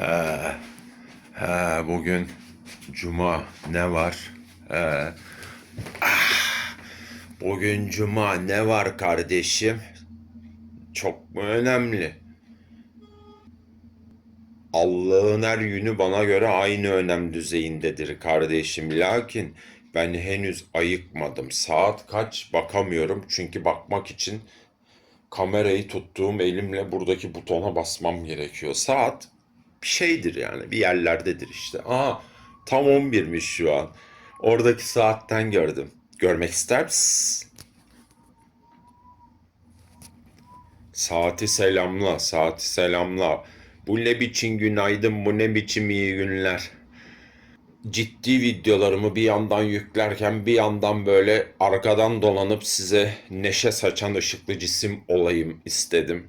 Ya bugün cuma ne var? Ee, ah, bugün cuma ne var kardeşim? Çok mu önemli? Allah'ın her günü bana göre aynı önem düzeyindedir kardeşim. Lakin ben henüz ayıkmadım. Saat kaç bakamıyorum. Çünkü bakmak için kamerayı tuttuğum elimle buradaki butona basmam gerekiyor. Saat bir şeydir yani bir yerlerdedir işte. Aa tam 11'miş şu an. Oradaki saatten gördüm. Görmek ister misin? Saati selamla, saati selamla. Bu ne biçim günaydın, bu ne biçim iyi günler. Ciddi videolarımı bir yandan yüklerken bir yandan böyle arkadan dolanıp size neşe saçan ışıklı cisim olayım istedim.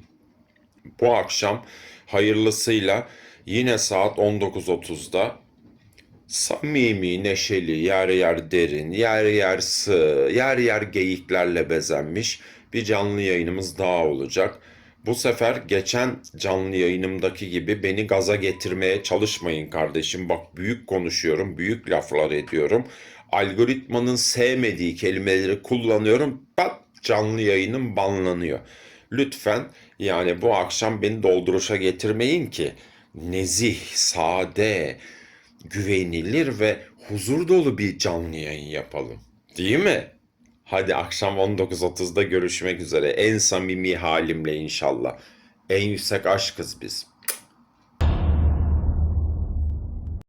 Bu akşam hayırlısıyla yine saat 19.30'da samimi, neşeli, yer yer derin, yer yer sığ, yer yer geyiklerle bezenmiş bir canlı yayınımız daha olacak. Bu sefer geçen canlı yayınımdaki gibi beni gaza getirmeye çalışmayın kardeşim. Bak büyük konuşuyorum, büyük laflar ediyorum. Algoritmanın sevmediği kelimeleri kullanıyorum. Pat canlı yayınım banlanıyor. Lütfen yani bu akşam beni dolduruşa getirmeyin ki nezih, sade, güvenilir ve huzur dolu bir canlı yayın yapalım. Değil mi? Hadi akşam 19.30'da görüşmek üzere. En samimi halimle inşallah. En yüksek aşkız biz.